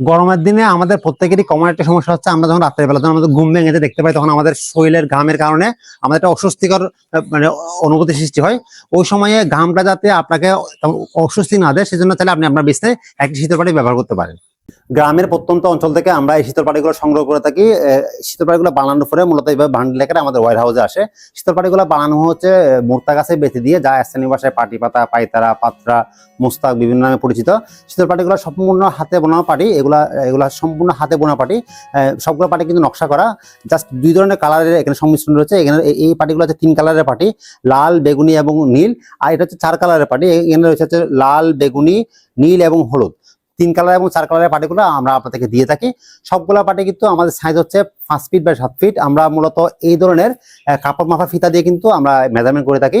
গরমের দিনে আমাদের প্রত্যেকেরই কমন একটা সমস্যা হচ্ছে, আমরা যখন রাত্রেবেলা যখন আমাদের ঘুম ভেঙে দেখতে পাই, তখন আমাদের শরীরের ঘামের কারণে আমাদের একটা অস্বস্তিকর মানে অনুভূতি সৃষ্টি হয়। ওই সময়ে ঘামটা যাতে আপনাকে অস্বস্তি না দেয়, সেজন্য তাহলে আপনি আপনার বিছনায় একটি শীতের পাটি ব্যবহার করতে পারেন। গ্রামের প্রত্যন্ত অঞ্চল থেকে আমরা এই শীতল পাটিগুলো সংগ্রহ করে থাকি আহ, শীতল পাটিগুলো বানানোর পরে মূলত এইভাবে বান্ডেল আকারে আমাদের ওয়ার হাউসে আসে। শীতল পাটিগুলো বানানো হচ্ছে মোর্তা গাছে বেঁধে দিয়ে যা স্থানীয় ভাষায় পাটি পাতা পাইতারা পাত্রা মুস্তাক বিভিন্ন নামে পরিচিত। শীতল পাটিগুলো সম্পূর্ণ হাতে বোনা পাটি এগুলা এগুলা সম্পূর্ণ হাতে বোনা পাটি সবগুলো পাটি কিন্তু নকশা করা। জাস্ট দুই ধরনের কালারের এখানে সংমিশ্রণ রয়েছে এখানে এই- এই পাটিগুলো হচ্ছে তিন কালারের পাটি লাল বেগুনি এবং নীল আর এটা হচ্ছে চার কালারের পাটি এখানে রয়েছে হচ্ছে লাল বেগুনি নীল এবং হলুদ। তিন কালার এবং চার কালারের পাটিগুলো আমরা আপনাদেরকে দিয়ে থাকি। সবগুলা পার্টি কিন্তু আমাদের সাইজ হচ্ছে পাঁচ ফিট বা সাত ফিট আমরা মূলত এই ধরনের কাপড় মাফা ফিতা দিয়ে কিন্তু আমরা মেজারমেন্ট করে থাকি।